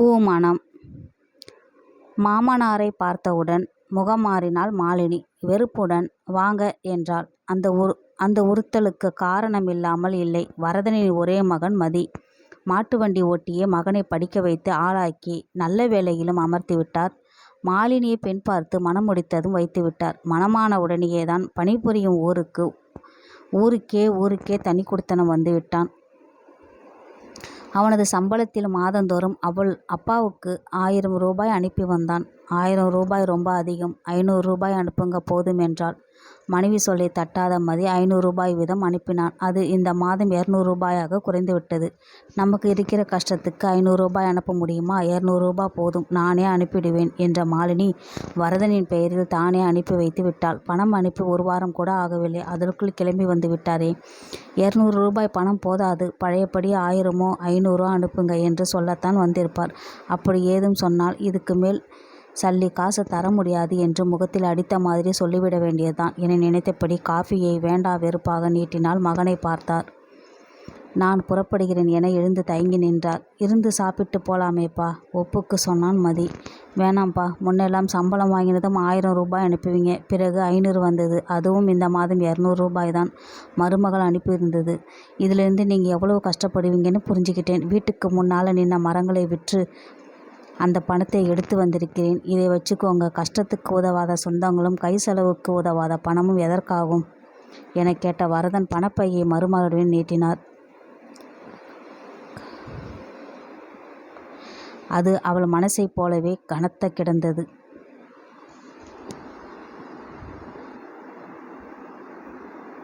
பூமணம் மாமனாரைப் பார்த்தவுடன் முகம் மாறினாள் மாலினி. வெறுப்புடன் வாங்க என்றாள். அந்த உரு அந்த உறுத்தலுக்குக் காரணமில்லாமல் இல்லை. வரதனின் ஒரே மகன் மதி. மாட்டுவண்டி ஓட்டியே மகனைப் படிக்க வைத்து ஆளாக்கி நல்ல வேலையிலும் அமர்த்திவிட்டார். மாலினியைப் பெண் பார்த்து மணமுடித்ததும் முடித்ததும் வைத்துவிட்டார். மணமான உடனேயேதான் பணிபுரியும் ஊருக்கு ஊருக்கே ஊருக்கே தனிக்குடித்தனம் வந்துவிட்டான். அவனது சம்பளத்தில் மாதந்தோறும் அவள் அப்பாவுக்கு ஆயிரம் ரூபாய் அனுப்பி வந்தான். ஆயிரம் ரூபாய் ரொம்ப அதிகம். ஐநூறு ரூபாய் அனுப்புங்க போதும் என்றாள். மனைவி சொல்லை தட்டாத மதி ஐநூறு ரூபாய் வீதம் அனுப்பினான். அது இந்த மாதம் இரநூறு ரூபாயாக குறைந்துவிட்டது. நமக்கு இருக்கிற கஷ்டத்துக்கு ஐநூறு ரூபாய் அனுப்ப முடியுமா? இருநூறு ரூபாய் போதும். நானே அனுப்பிடுவேன் என்ற மாலினி வரதனின் பெயரில் தானே அனுப்பி வைத்து விட்டாள். பணம் அனுப்பி ஒரு வாரம் கூட ஆகவில்லை. அதற்குள் கிளம்பி வந்துவிட்டாரே. இரநூறு ரூபாய் பணம் போதாது. பழையபடி ஆயிரமோ ஐநூறோ அனுப்புங்க என்று சொல்லத்தான் வந்திருப்பார். அப்படி ஏதும் சொன்னால் இதுக்கு மேல் சல்லி காசு தர முடியாது என்று முகத்தில் அடித்த மாதிரி சொல்லிவிட வேண்டியதுதான் என நினைத்தபடி காஃபியை வேண்டா வெறுப்பாக நீட்டினால் மகனை பார்த்தார். நான் புறப்படுகிறேன் என எழுந்து தயங்கி நின்றார். இருந்து சாப்பிட்டுப் போலாமேப்பா ஒப்புக்கு சொன்னான் மதி. வேணாம்பா முன்னெல்லாம் சம்பளம் வாங்கினதும் ஆயிரம் ரூபாய் அனுப்புவீங்க. பிறகு ஐநூறு வந்தது. அதுவும் இந்த மாதம் இரநூறு ரூபாய் தான் மருமகள் அனுப்பியிருந்தது. இதிலிருந்து நீங்கள் எவ்வளவு கஷ்டப்படுவீங்கன்னு புரிஞ்சுக்கிட்டேன். வீட்டுக்கு முன்னால் நின்ன மரங்களை விற்று அந்த பணத்தை எடுத்து வந்திருக்கிறேன். இதை வச்சுக்கோங்க. கஷ்டத்துக்கு உதவாத சொந்தங்களும் கை செலவுக்கு உதவாத பணமும் எதற்காகும்? எனக் கேட்ட வரதன் பணப்பையை மருமகளிடம் நீட்டினார். அது அவள் மனசைப் போலவே கனத்த கிடந்தது.